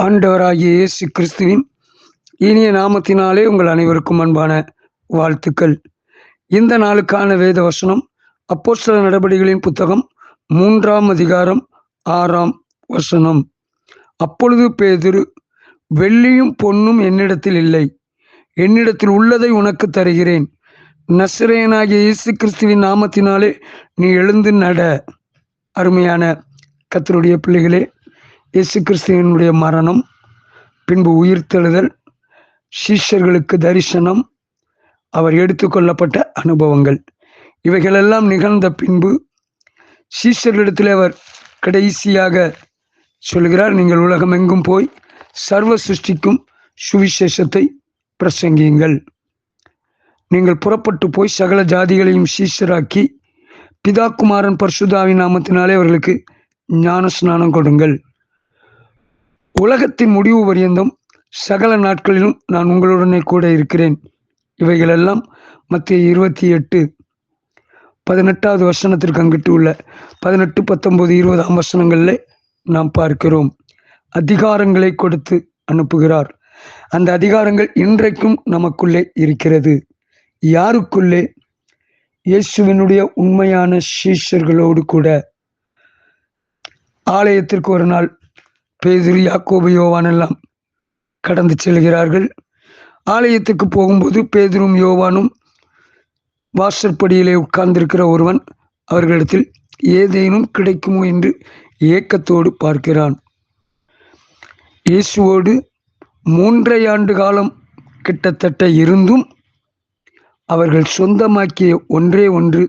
ஆண்டவராகிய இயேசு கிறிஸ்துவின் இனிய நாமத்தினாலே உங்கள் அனைவருக்கும் அன்பான வாழ்த்துக்கள். இந்த நாளுக்கான வேத வசனம் அப்போ சில நடவடிக்கைகளின் புத்தகம் மூன்றாம் அதிகாரம் ஆறாம் வசனம். அப்பொழுது பேதுரு வெள்ளியும் பொன்னும் என்னிடத்தில் இல்லை. என்னிடத்தில் உள்ளதை உனக்கு தருகிறேன். நசிரேயனாகிய இயேசு கிறிஸ்துவின் நாமத்தினாலே நீ எழுந்து நட. அருமையான கத்தருடைய பிள்ளைகளே இயேசு கிறிஸ்துவனுடைய மரணம் பின்பு உயிர்த்தெழுதல் சீஷர்களுக்கு தரிசனம் அவர் எடுத்துக்கொள்ளப்பட்ட அனுபவங்கள். இவைகளெல்லாம் நிகழ்ந்த பின்பு சீஷர்களிடத்தில் அவர் கடைசியாக சொல்கிறார் நீங்கள் உலகமெங்கும் போய் சர்வ சிருஷ்டிக்கும் சுவிசேஷத்தை பிரசங்கியுங்கள். நீங்கள் புறப்பட்டு போய் சகல ஜாதிகளையும் சீஷராக்கி பிதா குமாரன் பர்சுதாவின் நாமத்தினாலே அவர்களுக்கு ஞான ஸ்நானம் கொடுங்கள். உலகத்தின் முடிவு பரியந்தம் சகல நாட்களிலும் நான் உங்களுடனே கூட இருக்கிறேன். இவைகளெல்லாம் மத்திய இருபத்தி எட்டு பதினெட்டாவது வசனத்திற்கு அங்கிட்டு உள்ள பதினெட்டு பத்தொன்பது இருபதாம் வசனங்களில் நாம் பார்க்கிறோம். அதிகாரங்களை கொடுத்து அனுப்புகிறார். அந்த அதிகாரங்கள் இன்றைக்கும் நமக்குள்ளே இருக்கிறது. யாருக்குள்ளே? இயேசுவினுடைய உண்மையான சீஷர்களோடு கூட. ஆலயத்திற்கு ஒரு நாள் பேதிரி யாக்கோபு யோவான் எல்லாம் கடந்து செல்கிறார்கள். ஆலயத்துக்கு போகும்போது பேதரும் யோவானும் வாசற்படியிலே உட்கார்ந்திருக்கிற ஒருவன் அவர்களிடத்தில் ஏதேனும் கிடைக்குமோ என்று ஏக்கத்தோடு பார்க்கிறான். இயேசுவோடு மூன்றை ஆண்டு காலம் கிட்டத்தட்ட இருந்தும் அவர்கள் சொந்தமாக்கிய ஒன்றே ஒன்று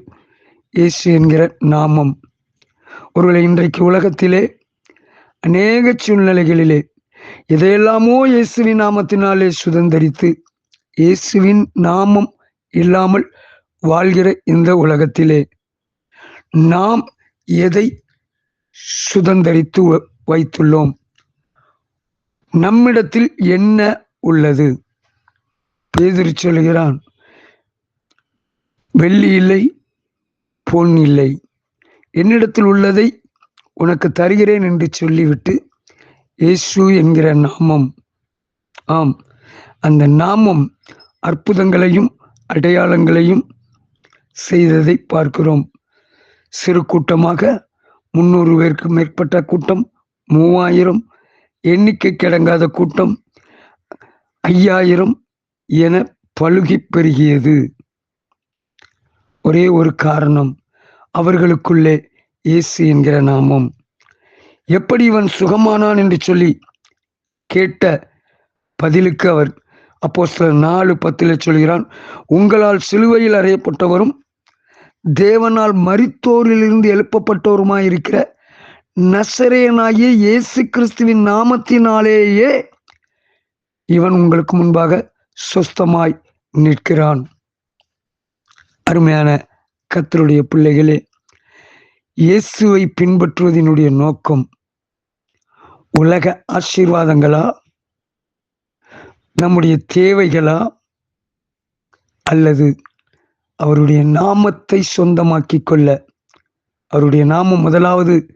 இயேசு என்கிற நாமம். ஒருவேளை இன்றைக்கு உலகத்திலே அநேக சூழ்நிலைகளிலே எதையெல்லாமோ இயேசுவின் நாமத்தினாலே சுதந்திரித்து இயேசுவின் நாமம் இல்லாமல் வாழ்கிற இந்த உலகத்திலே நாம் எதை சுதந்திரித்து வைத்துள்ளோம்? நம்மிடத்தில் என்ன உள்ளது? பேதிரி சொல்கிறான் வெள்ளி இல்லை பொன் இல்லை. என்னிடத்தில் உள்ளதை உனக்கு தருகிறேன் என்று சொல்லிவிட்டு இயேசு என்கிற நாமம். ஆம். அந்த நாமம் அற்புதங்களையும் அடையாளங்களையும் செய்ததை பார்க்கிறோம். சிறு கூட்டமாக முன்னூறு பேருக்கு மேற்பட்ட கூட்டம் மூவாயிரம் எண்ணிக்கை கிடங்காத கூட்டம் ஐயாயிரம் என பழுகி பெருகியது. ஒரே ஒரு காரணம் அவர்களுக்குள்ளே இயேசு என்கிற நாமம். எப்படி இவன் சுகமானான் என்று சொல்லி கேட்ட பதிலுக்கு அவர் அப்போ சில நாலு பத்தில் சொல்கிறான் உங்களால் சிலுவையில் அறையப்பட்டவரும் தேவனால் மரித்தோரிலிருந்து எழுப்பப்பட்டவருமாய் இருக்கிற நசரேனாகிய இயேசு கிறிஸ்துவின் நாமத்தினாலேயே இவன் உங்களுக்கு முன்பாக சொஸ்தமாய் நிற்கிறான். அருமையான கத்தருடைய பிள்ளைகளே இயேசுவை பின்பற்றுவதனுடைய நோக்கம் உலக ஆசீர்வாதங்களா? நம்முடைய தேவைகளா? அல்லது அவருடைய நாமத்தை சொந்தமாக்கி கொள்ள அவருடைய நாமம் முதலாவது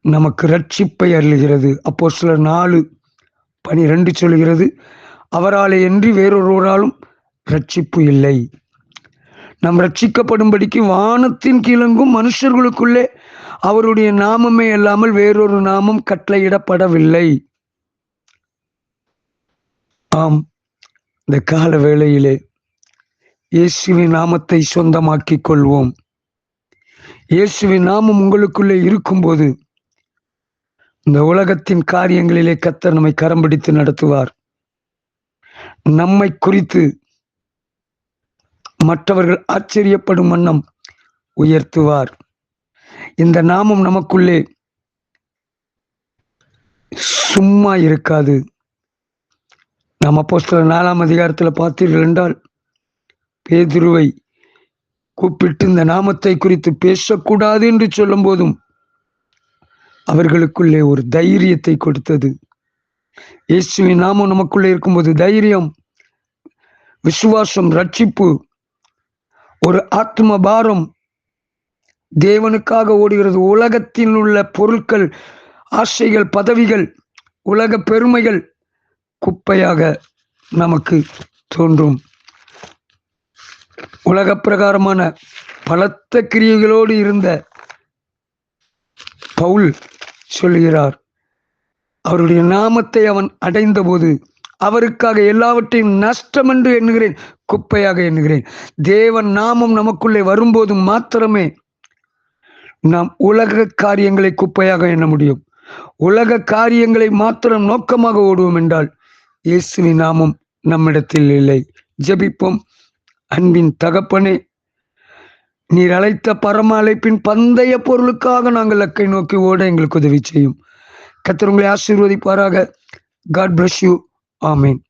நமக்கு ரட்சிப்பை அருளுகிறது. அப்போ சிலர் நாலு பனிரெண்டு சொல்கிறது அவராலே என்று வேறொருவராலும் ரட்சிப்பு இல்லை. நாம் ரட்சிக்கப்படும்படிக்கு வானத்தின் கீழங்கும் மனுஷர்களுக்குள்ளே அவருடைய நாமமே அல்லாமல் வேறொரு நாமம் கட்டளையிடப்படவில்லை. ஆம் இந்த கால வேளையிலே இயேசுவின் நாமத்தை சொந்தமாக்கிக் கொள்வோம். இயேசுவின் நாமம் உங்களுக்குள்ளே இருக்கும்போது இந்த உலகத்தின் காரியங்களிலே கத்தர் நம்மை கரம் பிடித்து நடத்துவார். நம்மை குறித்து மற்றவர்கள் ஆச்சரியப்படும் வண்ணம் உயர்த்துவார். இந்த நாமம் நமக்குள்ளே சும்மா இருக்காது. நாம் அப்போ நாலாம் அதிகாரத்தில் பார்த்தீர்கள் என்றால் பேதுருவை கூப்பிட்டு இந்த நாமத்தை குறித்து பேசக்கூடாது என்று சொல்லும் போதும் அவர்களுக்குள்ளே ஒரு தைரியத்தை கொடுத்தது. இயேசுவின் நாமம் நமக்குள்ளே இருக்கும்போது தைரியம் விசுவாசம் ரட்சிப்பு ஒரு ஆத்ம பாரம் தேவனுக்காக ஓடுகிறது. உலகத்தில் உள்ள பொருட்கள் ஆசைகள் பதவிகள் உலக பெருமைகள் குப்பையாக நமக்கு தோன்றும். உலக பிரகாரமான பலத்த கிரியைகளோடு இருந்த பவுல் சொல்லுகிறார். அவருடைய நாமத்தை அவன் அடைந்தபோது அவருக்காக எல்லாவற்றையும் நஷ்டம் என்று எண்ணுகிறேன் குப்பையாக எண்ணுகிறேன். தேவன் நாமம் நமக்குள்ளே வரும்போது மாத்திரமே நாம் உலக காரியங்களை குப்பையாக எண்ண முடியும். உலக காரியங்களை மாத்திரம் நோக்கமாக ஓடுவோம் என்றால் இயேசுவின் நாமம் நம்மிடத்தில் இல்லை. ஜெபிப்போம். அன்பின் தகப்பனே நீர் அழைத்த பரம அழைப்பின் பந்தய பொருளுக்காக நாங்கள் லக்கை நோக்கி ஓட எங்களுக்கு உதவி செய்யும். கத்திரங்களை ஆசீர்வதிப்பாராக. God bless you Oh, Amen.